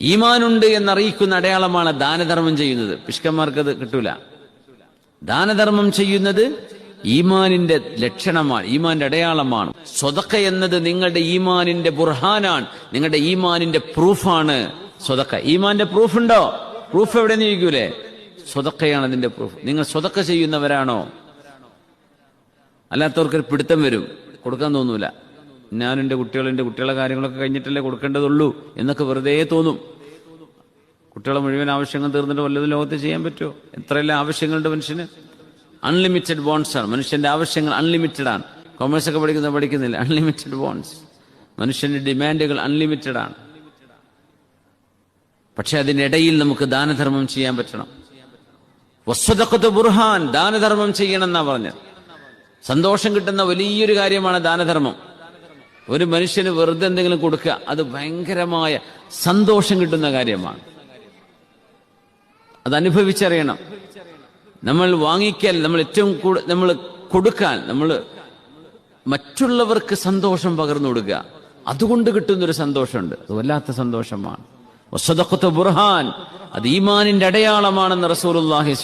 ഈമാനുണ്ട് എന്നറിയിക്കുന്ന അടയാളമാണ് ദാനധർമ്മം ചെയ്യുന്നത്. പിഷ്കന്മാർക്ക് അത് കിട്ടൂല. ദാനധർമ്മം ചെയ്യുന്നത് ഈമാനിന്റെ ലക്ഷണമാണ് ഈമാന്റെ അടയാളമാണ്. സ്വതക്ക എന്നത് നിങ്ങളുടെ ഈമാനിന്റെ ബുർഹാനാണ് നിങ്ങളുടെ ഈമാനിന്റെ പ്രൂഫാണ് സ്വതക്ക. ഈമാന്റെ പ്രൂഫ് ഉണ്ടോ പ്രൂഫ് എവിടെയെന്ന് ചോദിക്കൂലേ? സ്വതക്കയാണ് അതിന്റെ പ്രൂഫ്. നിങ്ങൾ സ്വതക്ക ചെയ്യുന്നവരാണോ? അല്ലാത്തവർക്കൊരു പിടുത്തം വരും. കൊടുക്കാൻ തോന്നൂല. ഞാൻ എന്റെ കുട്ടികൾ എന്റെ കുട്ടികളെ കാര്യങ്ങളൊക്കെ കഴിഞ്ഞിട്ടല്ലേ കൊടുക്കേണ്ടതുള്ളൂ എന്നൊക്കെ വെറുതെ തോന്നും. കുട്ടികളെ മുഴുവൻ ആവശ്യങ്ങൾ തീർന്നിട്ട് വല്ലതും ലോകത്ത് ചെയ്യാൻ പറ്റുമോ? എത്രയെല്ലാം ആവശ്യങ്ങളുണ്ട് മനുഷ്യന്? അൺലിമിറ്റഡ് ബോൺസ് ആണ്. മനുഷ്യന്റെ ആവശ്യങ്ങൾ അൺലിമിറ്റഡ് ആണ്. കൊമേഴ്സ് ഒക്കെ പഠിക്കുന്ന പഠിക്കുന്നില്ല. അൺലിമിറ്റഡ് ബോൺസ് മനുഷ്യന്റെ ഡിമാൻഡുകൾ അൺലിമിറ്റഡ് ആണ്. പക്ഷെ അതിനിടയിൽ നമുക്ക് ദാനധർമ്മം ചെയ്യാൻ പറ്റണം. വസ്വതക്കത്ത് ബുർഹാൻ ദാനധർമ്മം ചെയ്യണം എന്നാ പറഞ്ഞത്. സന്തോഷം കിട്ടുന്ന വലിയൊരു കാര്യമാണ് ദാനധർമ്മം. ഒരു മനുഷ്യന് വെറുതെ എന്തെങ്കിലും കൊടുക്കുക അത് ഭയങ്കരമായ സന്തോഷം കിട്ടുന്ന കാര്യമാണ്. അത് അനുഭവിച്ചറിയണം. നമ്മൾ വാങ്ങിക്കൽ നമ്മൾ ഏറ്റവും കൂടുതൽ നമ്മൾ കൊടുക്കാൻ നമ്മൾ മറ്റുള്ളവർക്ക് സന്തോഷം പകർന്നു കൊടുക്കുക. അതുകൊണ്ട് കിട്ടുന്നൊരു സന്തോഷമുണ്ട്. അത് വല്ലാത്ത സന്തോഷമാണ്. ബുർഹാൻ അത് ഈമാനിന്റെ അടയാളമാണെന്ന് റസൂലുള്ളാഹി